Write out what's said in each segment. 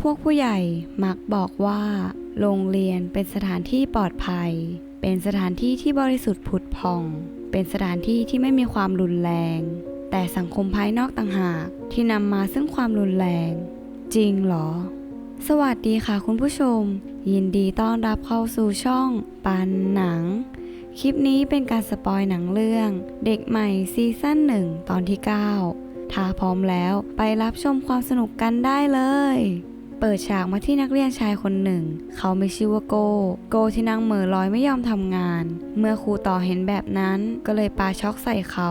พวกผู้ใหญ่มักบอกว่า โรงเรียนเป็นสถานที่ปลอดภัย เป็นสถานที่ที่บริสุทธิ์ผุดผ่อง เป็นสถานที่ที่ไม่มีความรุนแรง แต่สังคมภายนอกต่างหากที่นำมาซึ่งความรุนแรง จริงเหรอ สวัสดีค่ะคุณผู้ชม ยินดีต้อนรับเข้าสู่ช่อง ปันหนัง คลิปนี้เป็นการสปอยหนังเรื่อง เด็กใหม่ซีซั่นหนึ่งตอนที่ 9 ถ้าพร้อมแล้วไปรับชมความสนุกกันได้เลย เปิดฉากมาที่นักเรียนชายคนหนึ่ง เขาไม่ชื่อว่าโกโกที่นั่งเหม่อลอยไม่ยอมทำงาน เมื่อครูต่อเห็นแบบนั้น ก็เลยปาช็อกใส่เขา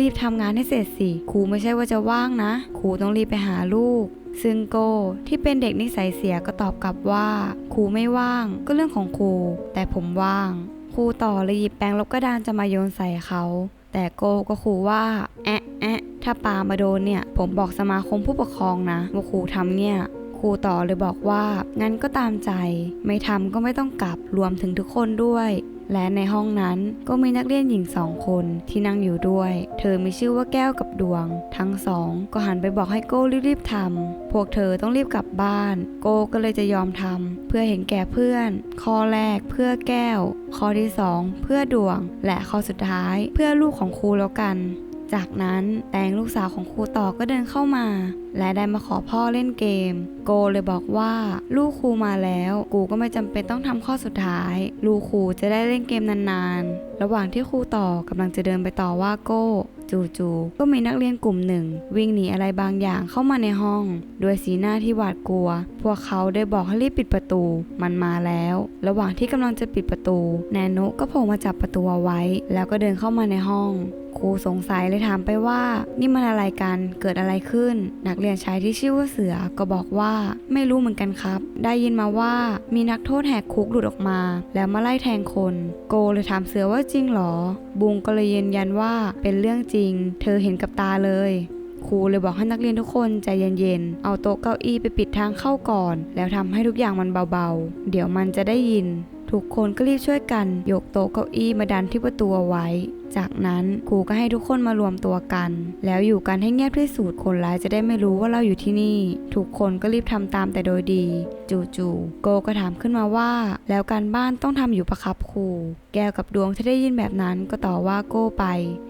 รีบๆทำงานให้เสร็จสิ ครูไม่ใช่ว่าจะว่างนะ ครูต้องรีบไปหาลูกซึ่งโกที่เป็นเด็กนิสัยเสียก็ตอบกลับว่าครูไม่ว่างก็เรื่องของครู แต่ผมว่างครูต่อเลยหยิบแปรงลบกระดานจะมาโยนใส่เขา แต่โกก็ขู่ว่า แอะแอะถ้าปามาโดนเนี่ย ผมบอกสมาคมผู้ปกครองนะว่าครูทำเนี่ย ครูต่อเลยบอกว่างั้นก็ตามใจ ไม่ทำก็ไม่ต้องกลับรวมถึงทุกคนด้วยและในห้องนั้นก็มีนักเรียนหญิงสองคนที่นั่งอยู่ด้วย เธอมีชื่อว่าแก้วกับดวง ทั้งสองก็หันไปบอกให้โก้รีบๆทำ พวกเธอต้องรีบกลับบ้าน โก้ก็เลยจะยอมทำเพื่อเห็นแก่เพื่อน ข้อแรกเพื่อแก้ว ข้อที่สองเพื่อดวง และข้อสุดท้ายเพื่อลูกของครูแล้วกัน จากนั้นแตงลูกสาวของครูต่อก็เดินเข้ามา และได้มาขอพ่อเล่นเกม โกเลยบอกว่าลูกครูมาแล้ว กูก็ไม่จำเป็นต้องทำข้อสุดท้าย ลูกครูจะได้เล่นเกมนานๆ ระหว่างที่ครูต่อกำลังจะเดินไปต่อว่าโก้จู่ๆก็มีนักเรียนกลุ่มหนึ่ง วิ่งหนีอะไรบางอย่างเข้ามาในห้อง ด้วยสีหน้าที่หวาดกลัว พวกเขาได้บอกให้รีบปิดประตู มันมาแล้ว ระหว่างที่กำลังจะปิดประตู แนโนะก็โผล่มาจับประตูเอาไว้ แล้วก็เดินเข้ามาในห้อง ครูสงสัยเลยถามไปว่า นี่มันอะไรกัน เกิดอะไรขึ้น นักเรียนชายที่ชื่อว่าเสือก็บอกว่าไม่รู้เหมือนกันครับ ได้ยินมาว่ามีนักโทษแหกคุกหลุดออกมา แล้วมาไล่แทงคน โกเลยถามเสือว่าจริงเหรอ บุงก็เลยยืนยันว่าเป็นเรื่องจริง เธอเห็นกับตาเลยครูเลยบอกให้นักเรียนทุกคนใจเย็นๆ เอาโต๊ะเก้าอี้ไปปิดทางเข้าก่อน แล้วทำให้ทุกอย่างมันเบาๆ เดี๋ยวมันจะได้ยิน ทุกคนก็รีบช่วยกัน ยกโต๊ะเก้าอี้มาดันที่ประตูไว้ จากนั้นครูก็ให้ทุกคนมารวมตัวกัน แล้วอยู่กันให้เงียบที่สุดคนร้ายจะได้ไม่รู้ว่าเราอยู่ที่นี่ ทุกคนก็รีบทำตามแต่โดยดี จู่ๆโกก็ถามขึ้นมาว่า แล้วการบ้านต้องทำอยู่ประครับครูแก้วกับดวงที่ได้ยินแบบนั้นก็ต่อว่าโก้ไป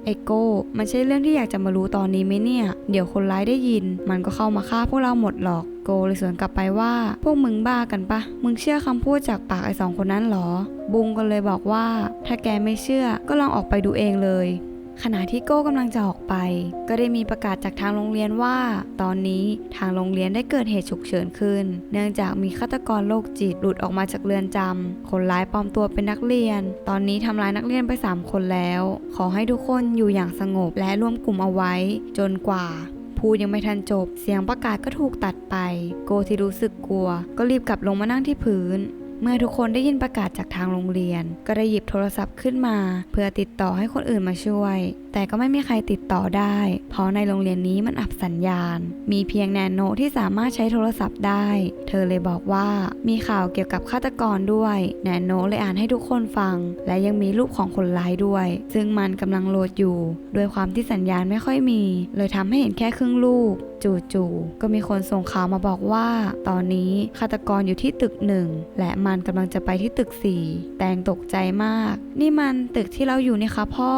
ไอโก้มันใช่เรื่องที่อยากจะมารู้ตอนนี้ไหมเนี่ย เดี๋ยวคนร้ายได้ยิน มันก็เข้ามาฆ่าพวกเราหมดหรอก โกเลยสวนกลับไปว่าพวกมึงบ้ากันปะมึงเชื่อคำพูดจากปากไอ้สองคนนั้นเหรอ บุงก็เลยบอกว่า ถ้าแกไม่เชื่อก็ลองออกไปดูเองเลยขณะที่โก้กำลังจะออกไป ก็ได้มีประกาศจากทางโรงเรียนว่า ตอนนี้ทางโรงเรียนได้เกิดเหตุฉุกเฉินขึ้น เนื่องจากมีฆาตกรโรคจิตหลุดออกมาจากเรือนจำคนร้ายปลอมตัวเป็นนักเรียน ตอนนี้ทำร้ายนักเรียนไป 3 คนแล้ว ขอให้ทุกคนอยู่อย่างสงบและร่วมกลุ่มเอาไว้ จนกว่า พูดยังไม่ทันจบ เสียงประกาศก็ถูกตัดไป โกที่รู้สึกกลัว ก็รีบกลับลงมานั่งที่พื้น เมื่อทุกคนได้ยินประกาศจากทางโรงเรียน ก็ได้หยิบโทรศัพท์ขึ้นมา เพื่อติดต่อให้คนอื่นมาช่วย แต่ก็ไม่มีใครติดต่อได้ เพราะในโรงเรียนนี้มันอับสัญญาณ มีเพียงแนนโนที่สามารถใช้โทรศัพท์ได้ เธอเลยบอกว่ามีข่าวเกี่ยวกับฆาตกรด้วย แนนโนเลยอ่านให้ทุกคนฟัง และยังมีรูปของคนร้ายด้วย ซึ่งมันกำลังโหลดอยู่ ด้วยความที่สัญญาณไม่ค่อยมี เลยทำให้เห็นแค่ครึ่งรูป จู่ๆก็มีคนส่งข่าวมาบอกว่า ตอนนี้ฆาตกรอยู่ที่ตึกหนึ่งและมันกำลังจะไปที่ตึกสี่แตงตกใจมาก นี่มันตึกที่เราอยู่นี่คะพ่อ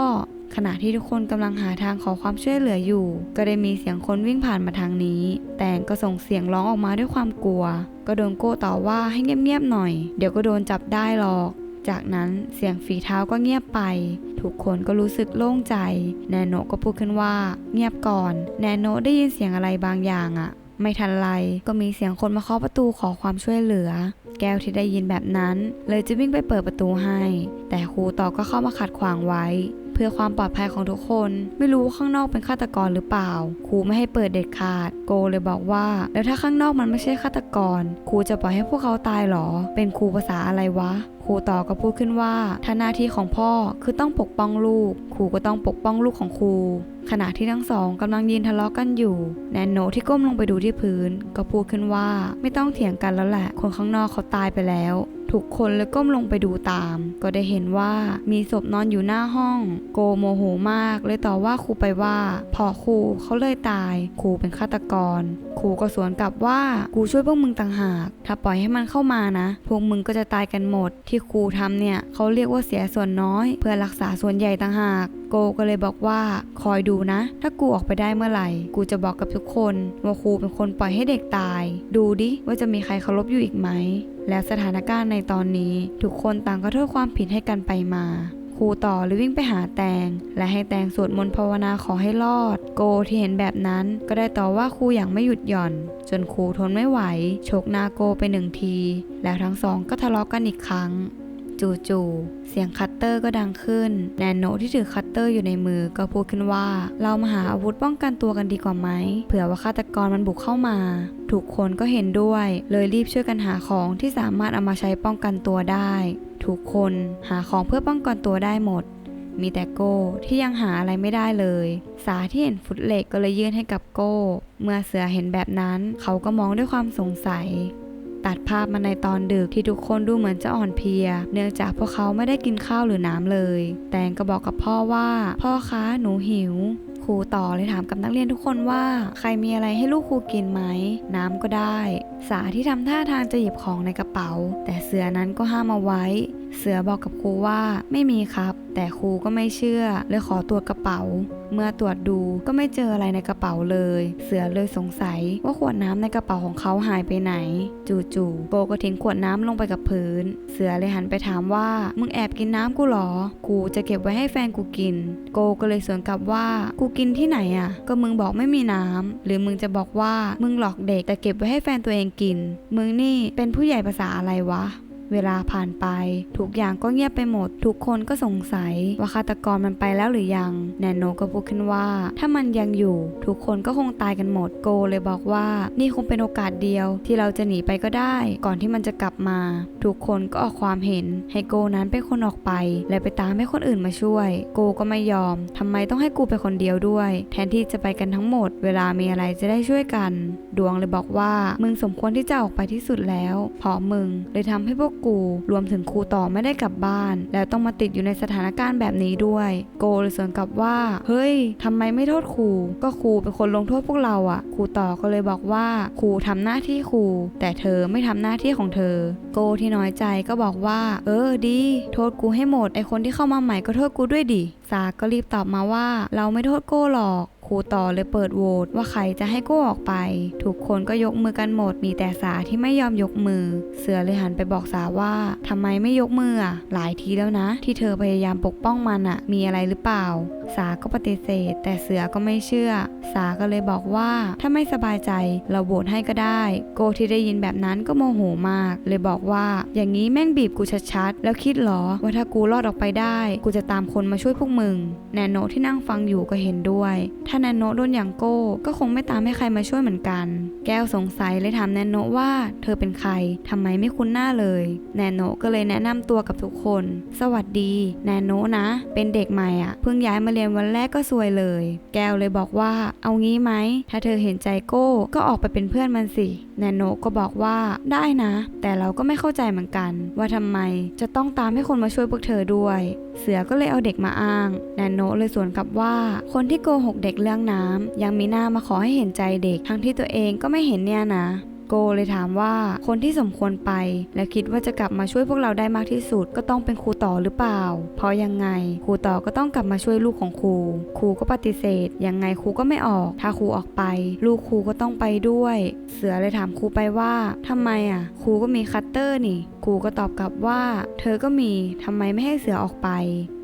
ขณะที่ทุกคนกำลังหาทางขอความช่วยเหลืออยู่ ก็ได้มีเสียงคนวิ่งผ่านมาทางนี้ แตงก็ส่งเสียงร้องออกมาด้วยความกลัว ก็โดนโก้ต่อว่าให้เงียบๆหน่อย เดี๋ยวก็โดนจับได้หรอก จากนั้นเสียงฝีเท้าก็เงียบไป ทุกคนก็รู้สึกโล่งใจ แนโนก็พูดขึ้นว่า เงียบก่อน แนโนได้ยินเสียงอะไรบางอย่างอะไม่ทันไรก็มีเสียงคนมาเคาะประตูขอความช่วยเหลือ แก้วที่ได้ยินแบบนั้น เลยจะวิ่งไปเปิดประตูให้ แต่ครูต่อก็เข้ามาขัดขวางไว้ เพื่อความปลอดภัยของทุกคน ไม่รู้ว่าข้างนอกเป็นฆาตกรหรือเปล่า ครูไม่ให้เปิดเด็ดขาด โกเลยบอกว่า แล้วถ้าข้างนอกมันไม่ใช่ฆาตกร ครูจะปล่อยให้พวกเขาตายเหรอ เป็นครูภาษาอะไรวะ ครูต่อก็พูดขึ้นว่าถ้าหน้าที่ของพ่อคือต้องปกป้องลูก ครูก็ต้องปกป้องลูกของครู ขณะที่ทั้งสองกำลังยืนทะเลาะกันอยู่แนนโนที่ก้มลงไปดูที่พื้น ก็พูดขึ้นว่าไม่ต้องเถียงกันแล้วแหละ คนข้างนอกเขาตายไปแล้วทุกคนเลยก้มลงไปดูตาม ก็ได้เห็นว่ามีศพนอนอยู่หน้าห้อง โกโมโหมากเลยต่อว่าครูไปว่าพอครูเขาเลยตาย ครูเป็นฆาตกร ครูก็สวนกลับว่ากูช่วยพวกมึงต่างหาก ถ้าปล่อยให้มันเข้ามานะ พวกมึงก็จะตายกันหมดที่ที่ครูทำเนี่ยเขาเรียกว่าเสียส่วนน้อย เพื่อรักษาส่วนใหญ่ต่างหาก โกก็เลยบอกว่าคอยดูนะ ถ้ากูออกไปได้เมื่อไหร่ กูจะบอกกับทุกคนว่าครูเป็นคนปล่อยให้เด็กตาย ดูดิว่าจะมีใครเคารพอยู่อีกไหม แล้วสถานการณ์ในตอนนี้ ทุกคนต่างก็โทษความผิดให้กันไปมา ครูต่อเลยวิ่งไปหาแตง และให้แตงสวดมนต์ภาวนาขอให้รอด โกที่เห็นแบบนั้นก็ได้ต่อว่าครูอย่างไม่หยุดหย่อน จนครูทนไม่ไหวชกนาโกไปหนึ่งที แล้วทั้งสองก็ทะเลาะกันอีกครั้ง จู่ๆเสียงคัตเตอร์ก็ดังขึ้น แนนโนที่ถือคัตเตอร์อยู่ในมือก็พูดขึ้นว่า เรามาหาอาวุธป้องกันตัวกันดีกว่าไหมเผื่อว่าฆาตกรมันบุกเข้ามา ทุกคนก็เห็นด้วย เลยรีบช่วยกันหาของที่สามารถเอามาใช้ป้องกันตัวได้ ทุกคนหาของเพื่อป้องกันตัวได้หมด มีแต่โก้ที่ยังหาอะไรไม่ได้เลย สาที่เห็นฟุตเหล็กก็เลยยื่นให้กับโก้ เมื่อเสือเห็นแบบนั้น เขาก็มองด้วยความสงสัย ตัดภาพมาในตอนดึกที่ทุกคนดูเหมือนจะอ่อนเพลีย เนื่องจากพวกเขาไม่ได้กินข้าวหรือน้ำเลย แตงก็บอกกับพ่อว่า พ่อคะหนูหิวครูต่อเลยถามกับนักเรียนทุกคนว่า ใครมีอะไรให้ลูกครูกินไหม น้ำก็ได้ สาที่ทำท่าทางจะหยิบของในกระเป๋า แต่เสือนั้นก็ห้ามเอาไว้เสือบอกกับครูว่าไม่มีครับ แต่ครูก็ไม่เชื่อเลยขอตรวจกระเป๋า เมื่อตรวจดูก็ไม่เจออะไรในกระเป๋าเลย เสือเลยสงสัยว่าขวดน้ำในกระเป๋าของเขาหายไปไหน จู่ๆโกก็ทิ้งขวดน้ำลงไปกับพื้น เสือเลยหันไปถามว่ามึงแอบกินน้ำกูหรอ กูจะเก็บไว้ให้แฟนกูกิน โกก็เลยสวนกลับว่ากูกินที่ไหนอะ ก็มึงบอกไม่มีน้ำหรือมึงจะบอกว่ามึงหลอกเด็กแต่เก็บไว้ให้แฟนตัวเองกิน มึงนี่เป็นผู้ใหญ่ภาษาอะไรวะ เวลาผ่านไป ทุกอย่างก็เงียบไปหมด ทุกคนก็สงสัยว่าฆาตกรมันไปแล้วหรือยัง แนนโนก็พูดขึ้นว่า ถ้ามันยังอยู่ ทุกคนก็คงตายกันหมดโกเลยบอกว่านี่คงเป็นโอกาสเดียว ที่เราจะหนีไปก็ได้ ก่อนที่มันจะกลับมา ทุกคนก็ออกความเห็น ให้โกนั้นเป็นคนออกไป และไปตามให้คนอื่นมาช่วย โกก็ไม่ยอมทำไมต้องให้กูไปคนเดียวด้วย แทนที่จะไปกันทั้งหมด เวลามีอะไรจะได้ช่วยกัน ดวงเลยบอกว่ามึงสมควรที่จะออกไปที่สุดแล้วเพราะมึงเลยทำให้พวกกู รวมถึงครูต่อไม่ได้กลับบ้าน แล้วต้องมาติดอยู่ในสถานการณ์แบบนี้ด้วย โกเลยสวนกลับว่า เฮ้ยทำไมไม่โทษครู ก็ครูเป็นคนลงโทษพวกเราอะครูต่อก็เลยบอกว่าครูทำหน้าที่ครู แต่เธอไม่ทำหน้าที่ของเธอ โกที่น้อยใจก็บอกว่า เออดี โทษกูให้หมดไอคนที่เข้ามาใหม่ก็โทษกูด้วยดิสาก็รีบตอบมาว่า เราไม่โทษโกหรอก ครูต่อเลยเปิดโหวตว่าใครจะให้โก้ออกไป ทุกคนก็ยกมือกันหมด มีแต่สาที่ไม่ยอมยกมือ เสือเลยหันไปบอกสาว่าทำไมไม่ยกมืออะหลายทีแล้วนะ ที่เธอพยายามปกป้องมันอะ มีอะไรหรือเปล่า สาก็ปฏิเสธ แต่เสือก็ไม่เชื่อ สาก็เลยบอกว่า ถ้าไม่สบายใจเราโหวตให้ก็ได้ โกที่ได้ยินแบบนั้นก็โมโหมาก เลยบอกว่า อย่างนี้แม่งบีบกูชัดๆแล้วคิดหรอ ว่าถ้ากูรอดออกไปได้ กูจะตามคนมาช่วยพวกมึง แนนโนที่นั่งฟังอยู่ก็เห็นด้วยถ้าาแนนโนโดนอย่างโก้ ก็คงไม่ตามให้ใครมาช่วยเหมือนกัน แก้วสงสัยเลยถามแนนโนว่า เธอเป็นใครทำไมไม่คุ้นหน้าเลย แนนโนก็เลยแนะนำตัวกับทุกคน สวัสดี แนนโนนะ เป็นเด็กใหม่อะ เพิ่งย้ายมาเรียนวันแรกก็ซวยเลย แก้วเลยบอกว่า เอางี้ไหม ถ้าเธอเห็นใจโก้ ก็ออกไปเป็นเพื่อนมันสิ แนนโนก็บอกว่าได้นะ แต่เราก็ไม่เข้าใจเหมือนกัน ว่าทำไมจะต้องตามให้คนมาช่วยพวกเธอด้วย เสือก็เลยเอาเด็กมาอ้างแนนโนเลยสวนกลับว่า คนที่โกหกเด็กเรื่องน้ำยังมีหน้ามาขอให้เห็นใจเด็กทั้งที่ตัวเองก็ไม่เห็นเนี่ยนะ โกเลยถามว่าคนที่สมควรไป และคิดว่าจะกลับมาช่วยพวกเราได้มากที่สุด ก็ต้องเป็นครูต่อหรือเปล่า เพราะยังไงครูต่อก็ต้องกลับมาช่วยลูกของครู ครูก็ปฏิเสธ ยังไงครูก็ไม่ออก ถ้าครูออกไป ลูกครูก็ต้องไปด้วย เสือเลยถามครูไปว่าทำไมอะ ครูก็มีคัตเตอร์นี่ ครูก็ตอบกลับว่า เธอก็มีทำไมไม่ให้เสือออกไป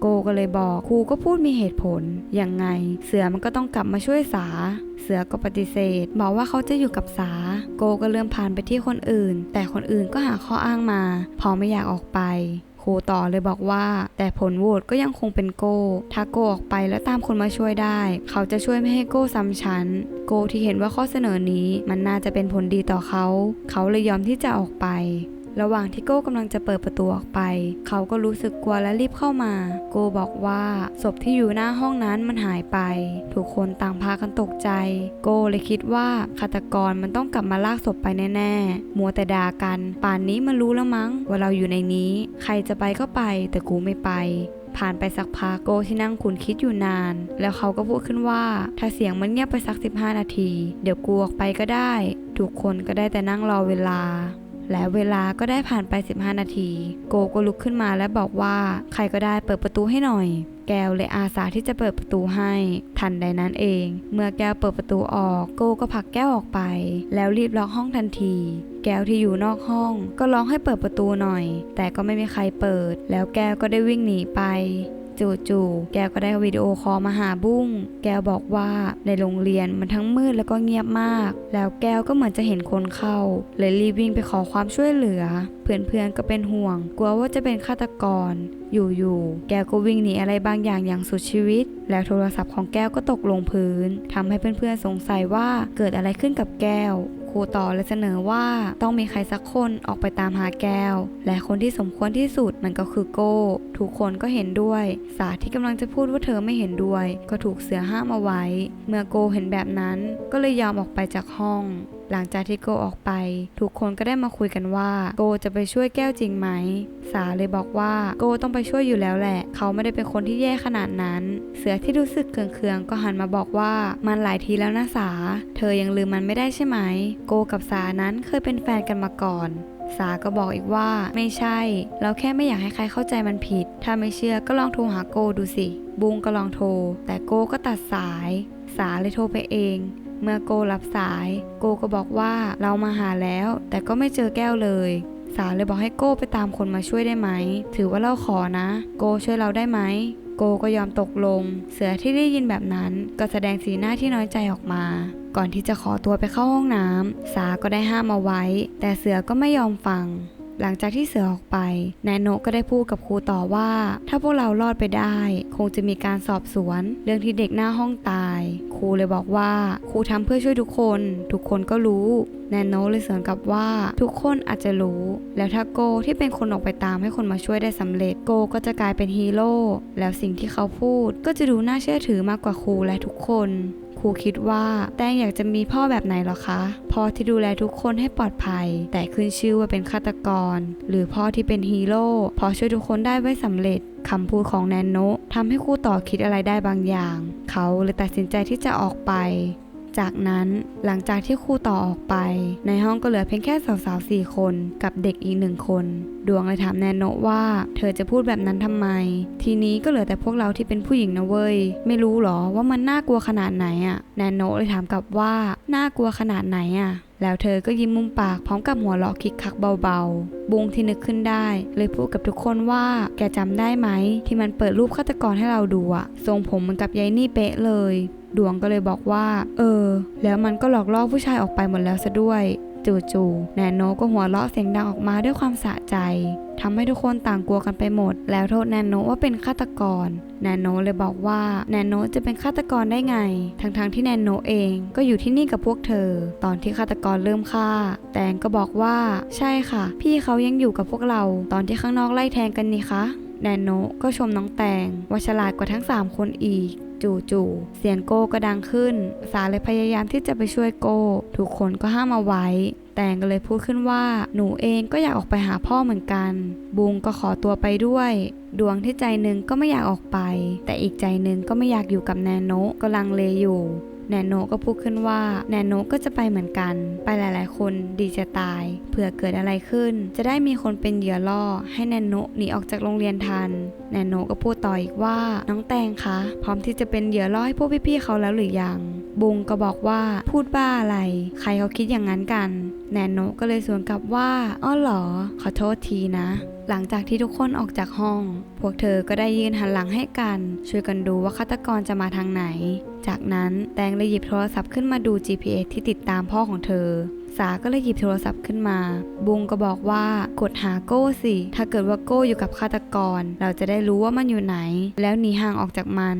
โกก็เลยบอกครูก็พูดมีเหตุผล ยังไง เสือมันก็ต้องกลับมาช่วยสา เสือก็ปฏิเสธ บอกว่าเขาจะอยู่กับสา โกก็เริ่มผ่านไปที่คนอื่น แต่คนอื่นก็หาข้ออ้างมา พอไม่อยากออกไปครูต่อเลยบอกว่า แต่ผลโหวตก็ยังคงเป็นโก้ถ้าโกออกไปแล้วตามคนมาช่วยได้ เขาจะช่วยไม่ให้โก้ซ้ำชั้น โกที่เห็นว่าข้อเสนอนี้มันน่าจะเป็นผลดีต่อเขา เขาเลยยอมที่จะออกไป ระหว่างที่โก้กำลังจะเปิดประตูออกไป เขาก็รู้สึกกลัวและรีบเข้ามา โก้บอกว่าศพที่อยู่หน้าห้องนั้นมันหายไป ทุกคนต่างพากันตกใจ โก้เลยคิดว่าฆาตกรมันต้องกลับมาลากศพไปแน่ๆ มัวแต่ด่ากัน ป่านนี้มันรู้แล้วมั้ง ว่าเราอยู่ในนี้ ใครจะไปก็ไป แต่กูไม่ไปผ่านไปสักพักโกที่นั่งขุนคิดอยู่นาน แล้วเขาก็พูดขึ้นว่า ถ้าเสียงมันเงียบไปสัก 15 นาที เดี๋ยวกูออกไปก็ได้ ทุกคนก็ได้แต่นั่งรอเวลา และเวลาก็ได้ผ่านไป 15 นาที โกก็ลุกขึ้นมาและบอกว่าใครก็ได้เปิดประตูให้หน่อย แก้วเลยอาสาที่จะเปิดประตูให้ ทันใดนั้นเอง เมื่อแก้วเปิดประตูออก โกก็ผลักแก้วออกไป แล้วรีบล็อกห้องทันที แก้วที่อยู่นอกห้อง ก็ร้องให้เปิดประตูหน่อย แต่ก็ไม่มีใครเปิด แล้วแก้วก็ได้วิ่งหนีไป จู่ๆแก้วก็ได้วิดีโอคอลมาหาบุ้ง แก้วบอกว่าในโรงเรียนมันทั้งมืดแล้วก็เงียบมาก แล้วแก้วก็เหมือนจะเห็นคนเข้า เลยรีบวิ่งไปขอความช่วยเหลือ เพื่อนๆก็เป็นห่วง กลัวว่าจะเป็นฆาตกร อยู่ๆ แก้วก็วิ่งหนีอะไรบางอย่างอย่างสุดชีวิต แล้วโทรศัพท์ของแก้วก็ตกลงพื้นทำให้เพื่อนๆสงสัยว่าเกิดอะไรขึ้นกับแก้ว ครูต่อและเสนอว่าต้องมีใครสักคนออกไปตามหาแก้ว และคนที่สมควรที่สุดมันก็คือโก้ ทุกคนก็เห็นด้วย สาที่กำลังจะพูดว่าเธอไม่เห็นด้วย ก็ถูกเสือห้ามเอาไว้ เมื่อโกเห็นแบบนั้นก็เลยยอมออกไปจากห้อง หลังจากที่โกออกไป ทุกคนก็ได้มาคุยกันว่า โกจะไปช่วยแก้วจริงไหม สาเลยบอกว่าโกต้องไปช่วยอยู่แล้วแหละ เขาไม่ได้เป็นคนที่แย่ขนาดนั้น เสือที่รู้สึกเคืองๆก็หันมาบอกว่ามันหลายทีแล้วนะสา เธอยังลืมมันไม่ได้ใช่ไหม โกกับสานั้นเคยเป็นแฟนกันมาก่อนสาก็บอกอีกว่าไม่ใช่ เราแค่ไม่อยากให้ใครเข้าใจมันผิด ถ้าไม่เชื่อก็ลองโทรหาโกดูสิ บุงก็ลองโทร แต่โกก็ตัดสาย สาเลยโทรไปเอง เมื่อโกรับสาย โกก็บอกว่าเรามาหาแล้ว แต่ก็ไม่เจอแก้วเลย สาเลยบอกให้โก้ไปตามคนมาช่วยได้ไหม ถือว่าเราขอนะ โกช่วยเราได้ไหมโกก็ยอมตกลง เสือที่ได้ยินแบบนั้นก็แสดงสีหน้าที่น้อยใจออกมา ก่อนที่จะขอตัวไปเข้าห้องน้ำสาก็ได้ห้ามเอาไว้ แต่เสือก็ไม่ยอมฟัง หลังจากที่เสือออกไป นายโนก็ได้พูดกับครูต่อว่า ถ้าพวกเรารอดไปได้ คงจะมีการสอบสวน เรื่องที่เด็กหน้าห้องตาย ครูเลยบอกว่าครูทำเพื่อช่วยทุกคน ทุกคนก็รู้แนนโนเลยสวนกลับว่าทุกคนอาจจะรู้ แล้วถ้าโกที่เป็นคนออกไปตามให้คนมาช่วยได้สำเร็จโกก็จะกลายเป็นฮีโร่แล้วสิ่งที่เขาพูดก็จะดูน่าเชื่อถือมากกว่าครูและทุกคน ครูคิดว่าแตงอยากจะมีพ่อแบบไหนหรอคะพ่อที่ดูแลทุกคนให้ปลอดภัย แต่ขึ้นชื่อว่าเป็นฆาตกร หรือพ่อที่เป็นฮีโร่พอช่วยทุกคนได้ไว้สำเร็จคำพูดของแนนโนะทำให้ครูต่อคิดอะไรได้บางอย่าง เขาเลยตัดสินใจที่จะออกไป จากนั้นหลังจากที่ครูต่อออกไป ในห้องก็เหลือเพียงแค่สาวๆสี่คนกับเด็กอีกหนึ่งคน ดวงเลยถามแนนโนว่าเธอจะพูดแบบนั้นทำไม ทีนี้ก็เหลือแต่พวกเราที่เป็นผู้หญิงนะเว้ย ไม่รู้หรอว่ามันน่ากลัวขนาดไหนอะแนนโนเลยถามกลับว่าน่ากลัวขนาดไหนอะ แล้วเธอก็ยิ้มมุมปากพร้อมกับหัวเราะคิกคักเบาๆ บุงที่นึกขึ้นได้ เลยพูดกับทุกคนว่าแกจำได้ไหม ที่มันเปิดรูปฆาตกรให้เราดูอะทรงผมเหมือนกับยายนี่เป๊ะเลย ดวงก็เลยบอกว่า เออ แล้วมันก็หลอกล่อผู้ชายออกไปหมดแล้วซะด้วย จู่ๆแนนโนก็หัวเราะเสียงดังออกมาด้วยความสะใจทำให้ทุกคนต่างกลัวกันไปหมด แล้วโทษแนนโนว่าเป็นฆาตกร แนนโนเลยบอกว่าแนนโนจะเป็นฆาตกรได้ไง ทั้งๆที่แนนโนเองก็อยู่ที่นี่กับพวกเธอ ตอนที่ฆาตกรเริ่มฆ่า แตงก็บอกว่า ใช่ค่ะ พี่เขายังอยู่กับพวกเรา ตอนที่ข้างนอกไล่แทงกันนี่คะแนนโนก็ชมน้องแตงว่าฉลาดกว่าทั้ง 3 คนอีก จู่ๆเสียงโก้ก็ดังขึ้น สาเลยพยายามที่จะไปช่วยโก้ ทุกคนก็ห้ามเอาไว้ แตงก็เลยพูดขึ้นว่าหนูเองก็อยากออกไปหาพ่อเหมือนกัน บุงก็ขอตัวไปด้วย ดวงที่ใจหนึ่งก็ไม่อยากออกไป แต่อีกใจหนึ่งก็ไม่อยากอยู่กับแนนโนกำลังเลอยู่ แนนโนก็พูดขึ้นว่า แนนโนก็จะไปเหมือนกัน ไปหลาย ๆ คนดีจะตาย เผื่อเกิดอะไรขึ้น จะได้มีคนเป็นเหยื่อล่อ ให้แนนโนหนีออกจากโรงเรียนทัน แนนโนก็พูดต่ออีกว่า น้องแตงคะ พร้อมที่จะเป็นเหยื่อล่อให้พวกพี่ ๆ เขาแล้วหรือยัง บุงก็บอกว่า พูดบ้าอะไร ใครเขาคิดอย่างนั้นกัน แนนโนก็เลยสวนกลับว่า อ้อเหรอ ขอโทษทีนะหลังจากที่ทุกคนออกจากห้อง พวกเธอก็ได้ยืนหันหลังให้กัน ช่วยกันดูว่าฆาตกรจะมาทางไหน จากนั้นแตงเลยหยิบโทรศัพท์ขึ้นมาดู GPS ที่ติดตามพ่อของเธอ สาก็เลยหยิบโทรศัพท์ขึ้นมา บุงก็บอกว่ากดหาโก้สิ ถ้าเกิดว่าโก้อยู่กับฆาตกร เราจะได้รู้ว่ามันอยู่ไหน แล้วหนีห่างออกจากมัน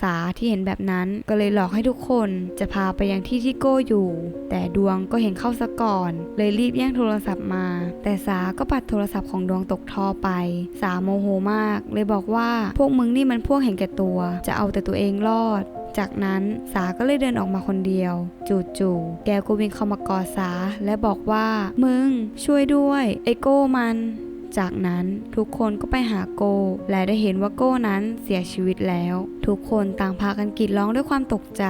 สสาที่เห็นแบบนั้นก็เลยหลอกให้ทุกคนจะพาไปยังที่ที่โก้อยู่ แต่ดวงก็เห็นเข้าซะก่อน เลยรีบแย่งโทรศัพท์มา แต่สาก็ปัดโทรศัพท์ของดวงตกท่อไป สาโมโหมาก เลยบอกว่าพวกมึงนี่มันพวกเห็นแก่ตัว จะเอาแต่ตัวเองรอดจากนั้นสาก็เลยเดินออกมาคนเดียว จู่ๆแกก็วิ่งเข้ามากอดสาและบอกว่า มึง ช่วยด้วยไอโก้มัน จากนั้นทุกคนก็ไปหาโก้และได้เห็นว่าโก้นั้นเสียชีวิตแล้ว ทุกคนต่างพากันกรีดร้องด้วยความตกใจ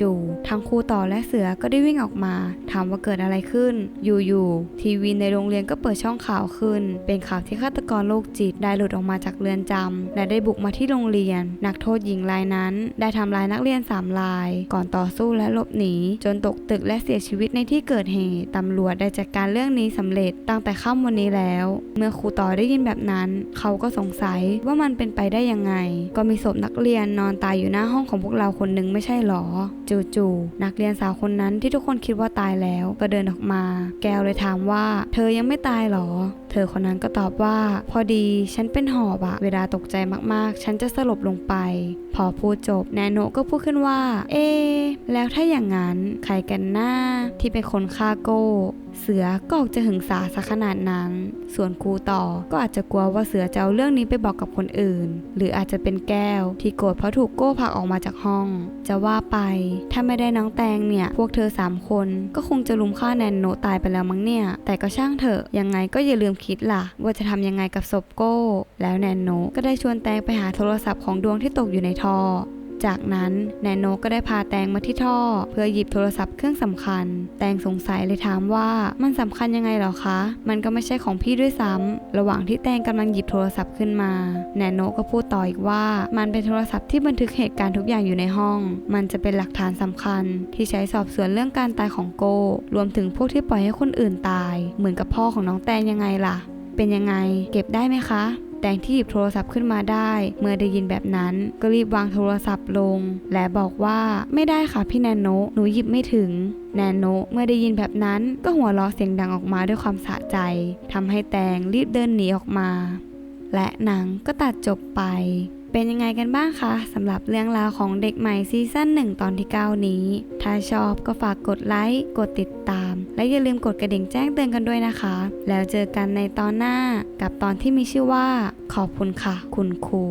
จู่ๆทั้งครูต่อและเสือก็ได้วิ่งออกมา ถามว่าเกิดอะไรขึ้น อยู่ๆทีวีในโรงเรียนก็เปิดช่องข่าวขึ้น เป็นข่าวที่ฆาตกรโรคจิตได้หลุดออกมาจากเรือนจำและได้บุกมาที่โรงเรียน นักโทษหญิงรายนั้น ได้ทำลายนักเรียนสามราย ก่อนต่อสู้และหลบหนี จนตกตึกและเสียชีวิตในที่เกิดเหตุตำรวจได้จัดการเรื่องนี้สำเร็จตั้งแต่ค่ำวันนี้แล้ว เมื่อครูต่อได้ยินแบบนั้น เขาก็สงสัยว่ามันเป็นไปได้ยังไง ก็มีศพนักเรียนนอนตายอยู่หน้าห้องของพวกเราคนหนึ่งไม่ใช่หรอจู่ๆนักเรียนสาวคนนั้นที่ทุกคนคิดว่าตายแล้วก็เดินออกมา แก้วเลยถามว่า เธอยังไม่ตายหรอ เธอคนนั้นก็ตอบว่า พอดีฉันเป็นหอบอะเวลาตกใจมากๆ ฉันจะสลบลงไป พอพูดจบแนโนก็พูดขึ้นว่า เอ แล้วถ้าอย่างนั้นใครกันหน้าที่เป็นคนฆ่าโก้เสือก็ออกจะหึงสาซะขนาดนั้น ส่วนครูต่อก็อาจจะกลัวว่าเสือจะเอาเรื่องนี้ไปบอกกับคนอื่น หรืออาจจะเป็นแก้ว ที่โกรธเพราะถูกโก้ผลักออกมาจากห้อง จะว่าไป ถ้าไม่ได้น้องแตงเนี่ย พวกเธอสามคน ก็คงจะลุมฆ่าแนนโนตายไปแล้วมั้งเนี่ย แต่ก็ช่างเถอะ ยังไงก็อย่าลืมคิดล่ะ ว่าจะทำยังไงกับศพโก้ แล้วแนนโนก็ได้ชวนแตงไปหาโทรศัพท์ของดวงที่ตกอยู่ในท่อ จากนั้นแนนโนก็ได้พาแตงมาที่ท่อ เพื่อหยิบโทรศัพท์เครื่องสำคัญ แตงสงสัยเลยถามว่ามันสำคัญยังไงหรอคะ มันก็ไม่ใช่ของพี่ด้วยซ้ำระหว่างที่แตงกำลังหยิบโทรศัพท์ขึ้นมาแนนโนก็พูดต่ออีกว่า มันเป็นโทรศัพท์ที่บันทึกเหตุการณ์ทุกอย่างอยู่ในห้อง มันจะเป็นหลักฐานสำคัญ ที่ใช้สอบสวนเรื่องการตายของโก รวมถึงพวกที่ปล่อยให้คนอื่นตาย เหมือนกับพ่อของน้องแตงยังไงล่ะ เป็นยังไง เก็บได้ไหมคะ แตงที่หยิบโทรศัพท์ขึ้นมาได้ เมื่อได้ยินแบบนั้น ก็รีบวางโทรศัพท์ลง และบอกว่าไม่ได้ค่ะพี่แนนโนหนูหยิบไม่ถึงแนนโนเมื่อได้ยินแบบนั้นก็หัวเราะเสียงดังออกมาด้วยความสะใจทำให้แตงรีบเดินหนีออกมา และหนังก็ตัดจบไป เป็นยังไงกันบ้างคะสำหรับเรื่องราวของเด็กใหม่ซีซั่น1 ตอนที่ 9 นี้ ถ้าชอบก็ฝากกดไลค์ กดติดตาม และอย่าลืมกดกระดิ่งแจ้งเตือนกันด้วยนะคะ แล้วเจอกันในตอนหน้ากับตอนที่มีชื่อว่า ขอบคุณค่ะ คุณครู